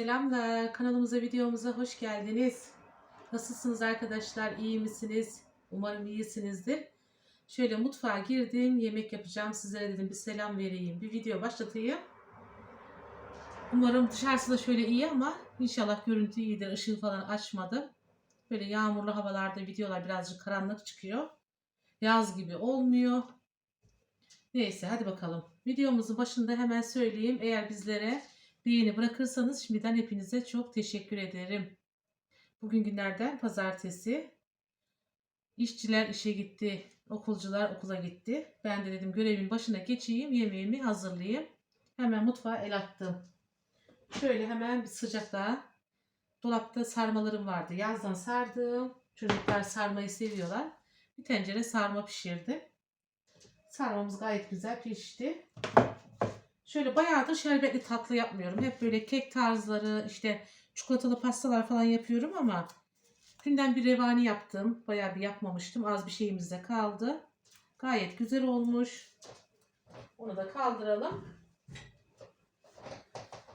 Selamlar, kanalımıza, videomuza hoş geldiniz. Nasılsınız arkadaşlar, iyi misiniz? Umarım iyisinizdir. Şöyle mutfağa girdim, yemek yapacağım. Sizlere dedim bir selam vereyim, bir video başlatayım. Umarım dışarısı da şöyle iyi ama inşallah görüntü iyidir. Işığı falan açmadım. Böyle yağmurlu havalarda videolar birazcık karanlık çıkıyor. Yaz gibi olmuyor. Neyse hadi bakalım. Videomuzun başında hemen söyleyeyim. Eğer bizlere beğeni bırakırsanız şimdiden hepinize çok teşekkür ederim. Bugün günlerden pazartesi. İşçiler işe gitti. Okulcular okula gitti. Ben de dedim görevin başına geçeyim. Yemeğimi hazırlayayım. Hemen mutfağa el attım. Şöyle hemen bir sıcakta dolapta sarmalarım vardı. Yazdan sardım. Çocuklar sarmayı seviyorlar. Bir tencere sarma pişirdim. Sarmamız gayet güzel pişti. Şöyle bayağıdır şerbetli tatlı yapmıyorum. Hep böyle kek tarzları, işte çikolatalı pastalar falan yapıyorum ama dünden bir revani yaptım. Bayağı bir yapmamıştım. Az bir şeyimiz de kaldı. Gayet güzel olmuş. Onu da kaldıralım.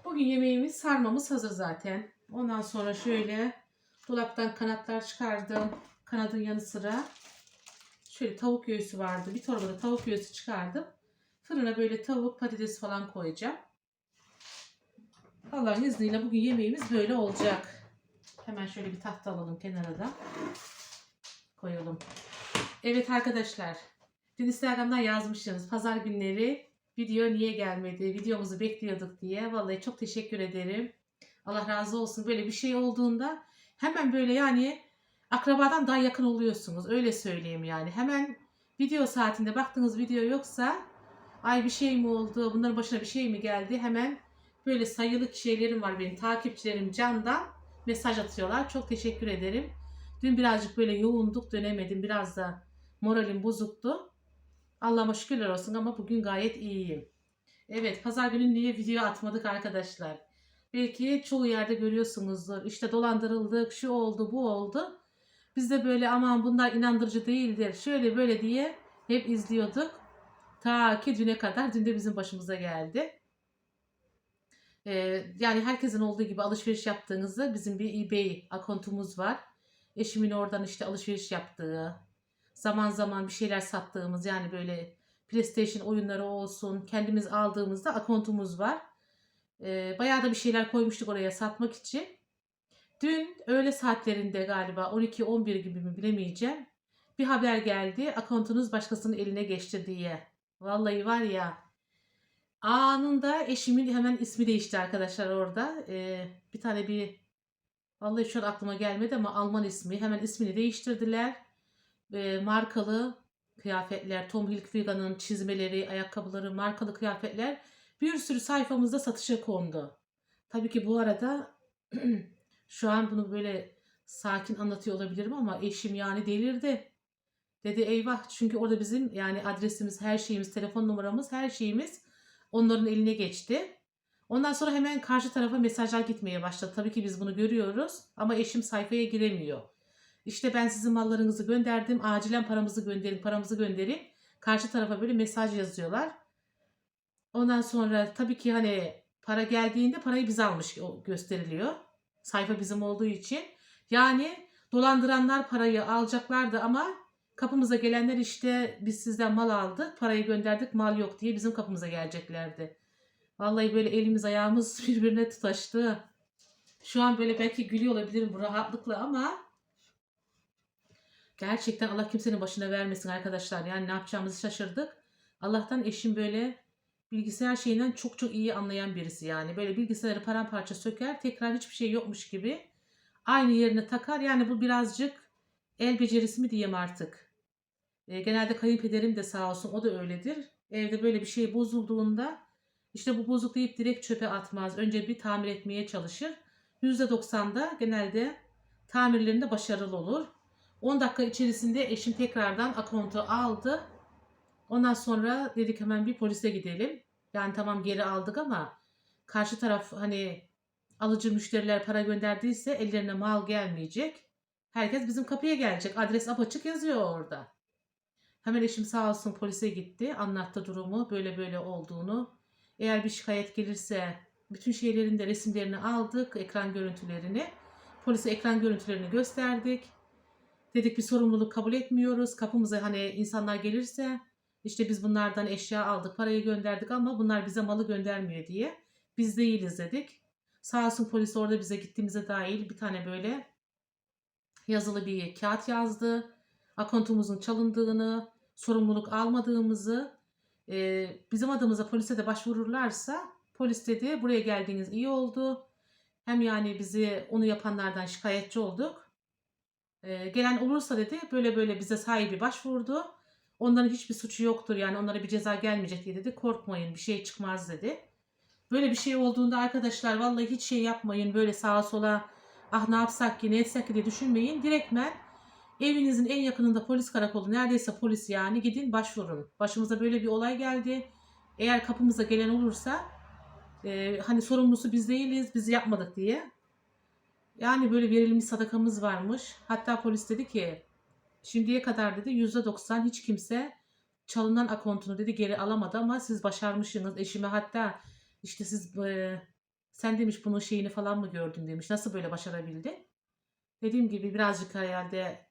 Bugün yemeğimiz sarmamız hazır zaten. Ondan sonra şöyle dolaptan kanatlar çıkardım. Kanadın yanı sıra şöyle tavuk göğsü vardı. Bir torbada tavuk göğsü çıkardım. Fırına böyle tavuk, patates falan koyacağım. Allah'ın izniyle bugün yemeğimiz böyle olacak. Hemen şöyle bir tahta alalım kenara da. Koyalım. Evet arkadaşlar. Dün Instagram'dan yazmışsınız. Pazar günleri video niye gelmedi? Videomuzu bekliyorduk diye. Vallahi çok teşekkür ederim. Allah razı olsun. Böyle bir şey olduğunda hemen böyle yani akrabadan daha yakın oluyorsunuz. Öyle söyleyeyim yani. Hemen video saatinde baktığınız video yoksa ay bir şey mi oldu, bunların başına bir şey mi geldi hemen böyle sayılı şeylerim var benim takipçilerim candan mesaj atıyorlar. Çok teşekkür ederim. Dün birazcık böyle yoğunduk dönemedim biraz da moralim bozuktu. Allah'ıma şükürler olsun ama bugün gayet iyiyim. Evet pazar günü niye video atmadık arkadaşlar? Belki çoğu yerde görüyorsunuzdur. İşte dolandırıldık, şu oldu, bu oldu. Biz de böyle aman bunlar inandırıcı değildir, şöyle böyle diye hep izliyorduk. Ta ki düne kadar, dün de bizim başımıza geldi. Ee, yani herkesin olduğu gibi alışveriş yaptığınızda bizim bir eBay akontumuz var. Eşimin oradan işte alışveriş yaptığı, zaman zaman bir şeyler sattığımız yani böyle PlayStation oyunları olsun kendimiz aldığımızda akontumuz var. Ee, bayağı da bir şeyler koymuştuk oraya satmak için. Dün öğle saatlerinde galiba 12-11 gibi mi bilemeyeceğim. Bir haber geldi akontunuz başkasının eline geçti diye. Vallahi var ya anında eşimin hemen ismi değişti arkadaşlar orada. Ee, bir tane bir vallahi şu an aklıma gelmedi ama Alman ismi. Hemen ismini değiştirdiler. Ee, markalı kıyafetler, Tom Hilfiger'ın çizmeleri, ayakkabıları, markalı kıyafetler bir sürü sayfamızda satışa kondu. Tabii ki bu arada şu an bunu böyle sakin anlatıyor olabilirim ama eşim yani delirdi. Dedi eyvah çünkü orada bizim yani adresimiz, her şeyimiz, telefon numaramız, her şeyimiz onların eline geçti. Ondan sonra hemen karşı tarafa mesajlar gitmeye başladı. Tabii ki biz bunu görüyoruz ama eşim sayfaya giremiyor. İşte ben sizin mallarınızı gönderdim. Acilen paramızı gönderin, paramızı gönderin. Karşı tarafa böyle mesaj yazıyorlar. Ondan sonra tabii ki hani para geldiğinde parayı biz almış gösteriliyor. Sayfa bizim olduğu için. Yani dolandıranlar parayı alacaklardı ama kapımıza gelenler işte biz sizden mal aldık, parayı gönderdik, mal yok diye bizim kapımıza geleceklerdi. Vallahi böyle elimiz ayağımız birbirine tutaştı. Şu an böyle belki gülüyor olabilirim bu rahatlıkla ama gerçekten Allah kimsenin başına vermesin arkadaşlar. Yani ne yapacağımızı şaşırdık. Allah'tan eşim böyle bilgisayar şeyinden çok çok iyi anlayan birisi yani. Böyle bilgisayarı paramparça söker, tekrar hiçbir şey yokmuş gibi aynı yerine takar. Yani bu birazcık el becerisi mi diyeyim artık. E, genelde kayınpederim de sağ olsun o da öyledir. Evde böyle bir şey bozulduğunda işte bu bozuk deyip direkt çöpe atmaz. Önce bir tamir etmeye çalışır. %90'da genelde tamirlerinde başarılı olur. 10 dakika içerisinde eşim tekrardan akontu aldı. Ondan sonra dedik hemen bir polise gidelim. Yani tamam geri aldık ama karşı taraf hani alıcı müşteriler para gönderdiyse ellerine mal gelmeyecek. Herkes bizim kapıya gelecek. Adres apaçık yazıyor orada. Hemen eşim sağ olsun polise gitti. Anlattı durumu. Böyle böyle olduğunu. Eğer bir şikayet gelirse bütün şeylerin de resimlerini aldık, ekran görüntülerini. Polise ekran görüntülerini gösterdik. Dedik bir sorumluluk kabul etmiyoruz. Kapımıza hani insanlar gelirse işte biz bunlardan eşya aldık, parayı gönderdik ama bunlar bize malı göndermiyor diye. Biz değiliz dedik. Sağ olsun polis orada bize gittiğimize dair bir tane böyle yazılı bir kağıt yazdı. Akontumuzun çalındığını, sorumluluk almadığımızı, e, bizim adımıza polise de başvururlarsa polis dedi buraya geldiğiniz iyi oldu. Hem yani bizi onu yapanlardan şikayetçi olduk. E, gelen olursa dedi böyle böyle bize sahibi başvurdu. Onların hiçbir suçu yoktur yani onlara bir ceza gelmeyecek diye dedi. Korkmayın bir şey çıkmaz dedi. Böyle bir şey olduğunda arkadaşlar vallahi hiç şey yapmayın. Böyle sağa sola ah ne yapsak ki ne etsek ki diye düşünmeyin. Direktmen evinizin en yakınında polis karakolu neredeyse polis yani gidin başvurun. Başımıza böyle bir olay geldi. Eğer kapımıza gelen olursa e, hani sorumlusu biz değiliz biz yapmadık diye. Yani böyle verilmiş sadakamız varmış. Hatta polis dedi ki şimdiye kadar dedi %90 hiç kimse çalınan akontunu dedi geri alamadı ama siz başarmışsınız. Eşime hatta işte siz e, sen demiş bunun şeyini falan mı gördün demiş. Nasıl böyle başarabildi? Dediğim gibi birazcık herhalde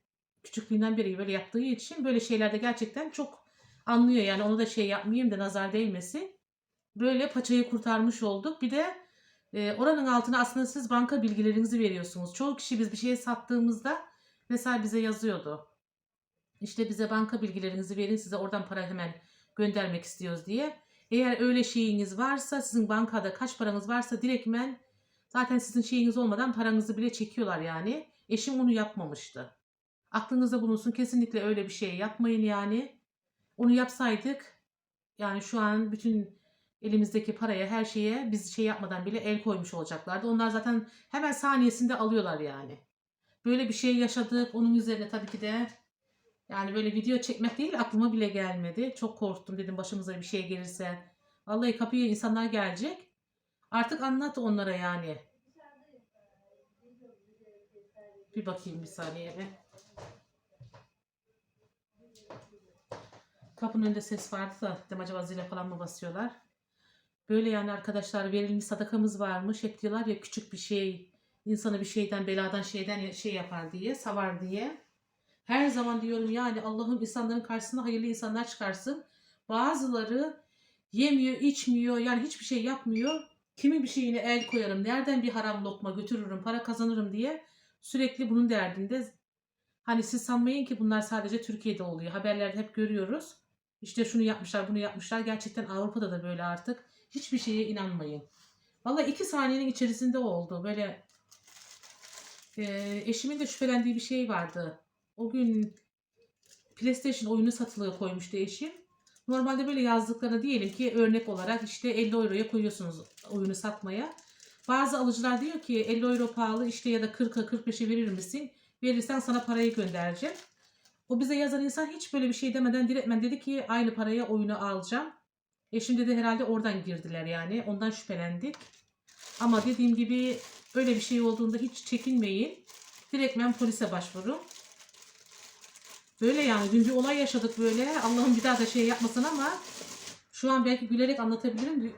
küçüklüğünden beri böyle yaptığı için böyle şeylerde gerçekten çok anlıyor. Yani onu da şey yapmayayım da nazar değmesin. Böyle paçayı kurtarmış olduk. Bir de e, oranın altına aslında siz banka bilgilerinizi veriyorsunuz. Çoğu kişi biz bir şey sattığımızda mesela bize yazıyordu. İşte bize banka bilgilerinizi verin size oradan para hemen göndermek istiyoruz diye. Eğer öyle şeyiniz varsa sizin bankada kaç paranız varsa direktmen zaten sizin şeyiniz olmadan paranızı bile çekiyorlar yani. Eşim onu yapmamıştı. Aklınızda bulunsun kesinlikle öyle bir şey yapmayın yani. Onu yapsaydık yani şu an bütün elimizdeki paraya her şeye biz şey yapmadan bile el koymuş olacaklardı. Onlar zaten hemen saniyesinde alıyorlar yani. Böyle bir şey yaşadık. Onun üzerine tabii ki de yani böyle video çekmek değil aklıma bile gelmedi. Çok korktum dedim başımıza bir şey gelirse. Vallahi kapıya insanlar gelecek. Artık anlat onlara yani. Bir bakayım bir saniye bir. Kapının önünde ses vardı da dedim acaba zile falan mı basıyorlar? Böyle yani arkadaşlar verilmiş sadakamız varmış. Hep diyorlar ya küçük bir şey insanı bir şeyden beladan şeyden şey yapar diye savar diye. Her zaman diyorum yani Allah'ım insanların karşısına hayırlı insanlar çıkarsın. Bazıları yemiyor, içmiyor, yani hiçbir şey yapmıyor. Kimin bir şeyine el koyarım, nereden bir haram lokma götürürüm, para kazanırım diye sürekli bunun derdinde. Hani siz sanmayın ki bunlar sadece Türkiye'de oluyor. Haberlerde hep görüyoruz. İşte şunu yapmışlar, bunu yapmışlar. Gerçekten Avrupa'da da böyle artık. Hiçbir şeye inanmayın. Vallahi iki saniyenin içerisinde oldu. Böyle e, eşimin de şüphelendiği bir şey vardı. O gün PlayStation oyunu satılığa koymuştu eşim. Normalde böyle yazdıklarına diyelim ki örnek olarak işte 50 euroya koyuyorsunuz oyunu satmaya. Bazı alıcılar diyor ki 50 euro pahalı işte ya da 40'a 45'e verir misin? Verirsen sana parayı göndereceğim. O bize yazan insan hiç böyle bir şey demeden direktmen dedi ki aynı paraya oyunu alacağım. Eşim dedi herhalde oradan girdiler yani. Ondan şüphelendik. Ama dediğim gibi öyle bir şey olduğunda hiç çekinmeyin. Direktmen polise başvurun. Böyle yani dün bir olay yaşadık böyle. Allah'ım bir daha da şey yapmasın ama şu an belki gülerek anlatabilirim.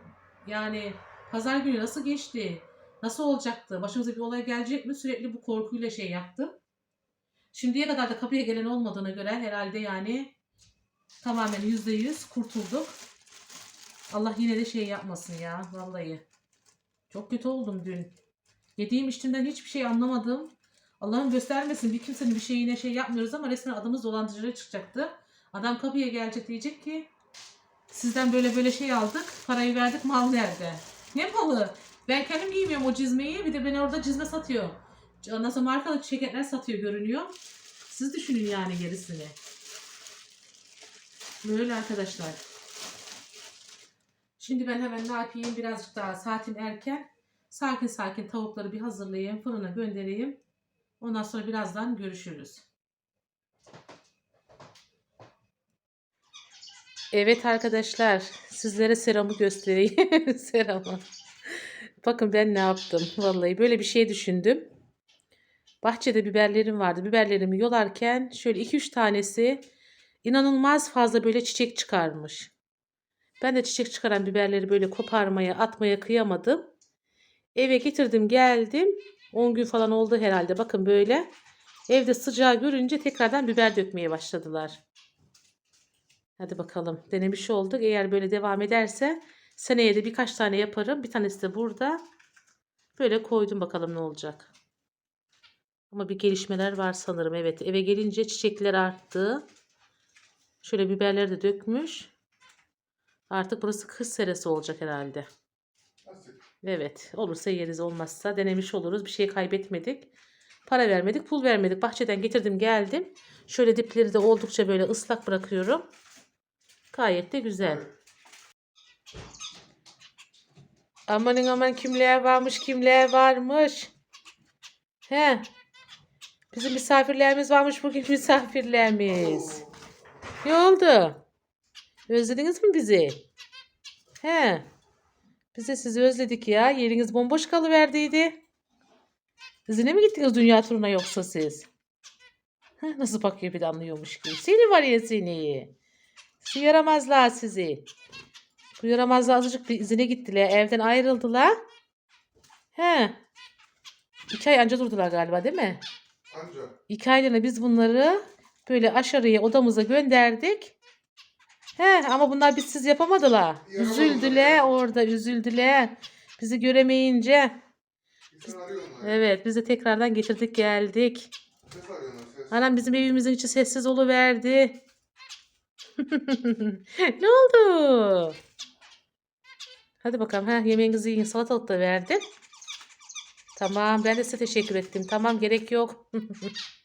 Yani pazar günü nasıl geçti? Nasıl olacaktı? Başımıza bir olay gelecek mi? Sürekli bu korkuyla şey yaptım. Şimdiye kadar da kapıya gelen olmadığına göre herhalde yani tamamen yüzde yüz kurtulduk. Allah yine de şey yapmasın ya vallahi. Çok kötü oldum dün. Yediğim içtiğimden hiçbir şey anlamadım. Allah'ım göstermesin bir kimsenin bir şeyine şey yapmıyoruz ama resmen adımız dolandırıcıya çıkacaktı. Adam kapıya gelecek diyecek ki sizden böyle böyle şey aldık parayı verdik mal nerede? Ne malı? Ben kendim giymiyorum o çizmeyi bir de beni orada çizme satıyor. Ondan sonra markalı ceketler satıyor görünüyor. Siz düşünün yani gerisini. Böyle arkadaşlar. Şimdi ben hemen ne yapayım birazcık daha saatim erken. Sakin sakin tavukları bir hazırlayayım fırına göndereyim. Ondan sonra birazdan görüşürüz. Evet arkadaşlar sizlere seramı göstereyim. seramı. Bakın ben ne yaptım. Vallahi böyle bir şey düşündüm. Bahçede biberlerim vardı. Biberlerimi yolarken şöyle 2-3 tanesi inanılmaz fazla böyle çiçek çıkarmış. Ben de çiçek çıkaran biberleri böyle koparmaya, atmaya kıyamadım. Eve getirdim geldim. 10 gün falan oldu herhalde. Bakın böyle. Evde sıcağı görünce tekrardan biber dökmeye başladılar. Hadi bakalım. Denemiş olduk. Eğer böyle devam ederse seneye de birkaç tane yaparım. Bir tanesi de burada. Böyle koydum bakalım ne olacak. Ama bir gelişmeler var sanırım. Evet eve gelince çiçekler arttı. Şöyle biberleri de dökmüş. Artık burası kış seresi olacak herhalde. Evet olursa yeriz olmazsa denemiş oluruz. Bir şey kaybetmedik. Para vermedik pul vermedik. Bahçeden getirdim geldim. Şöyle dipleri de oldukça böyle ıslak bırakıyorum. Gayet de güzel. Amanın aman kimler varmış kimler varmış. He. Bizim misafirlerimiz varmış bugün misafirlerimiz. Ne oldu? Özlediniz mi bizi? He. Biz de sizi özledik ya. Yeriniz bomboş kalıverdiydi. İzine mi gittiniz dünya turuna yoksa siz? Nasıl bakıyor bir de anlıyormuş gibi. Seni var ya seni. Sizi yaramazlar sizi. Bu yaramazlar azıcık bir izine gittiler. Evden ayrıldılar. He. İki ay anca durdular galiba değil mi? Anca. İki aylığına biz bunları böyle aşağıya odamıza gönderdik. He ama bunlar bizsiz yapamadılar. Üzüldüler orada üzüldüler. Bizi göremeyince. Evet biz de tekrardan getirdik geldik. Anam bizim evimizin içi sessiz oluverdi. ne oldu? Hadi bakalım. Ha, yemeğinizi yiyin. Salatalık da verdim. Tamam ben de size teşekkür ettim. Tamam gerek yok.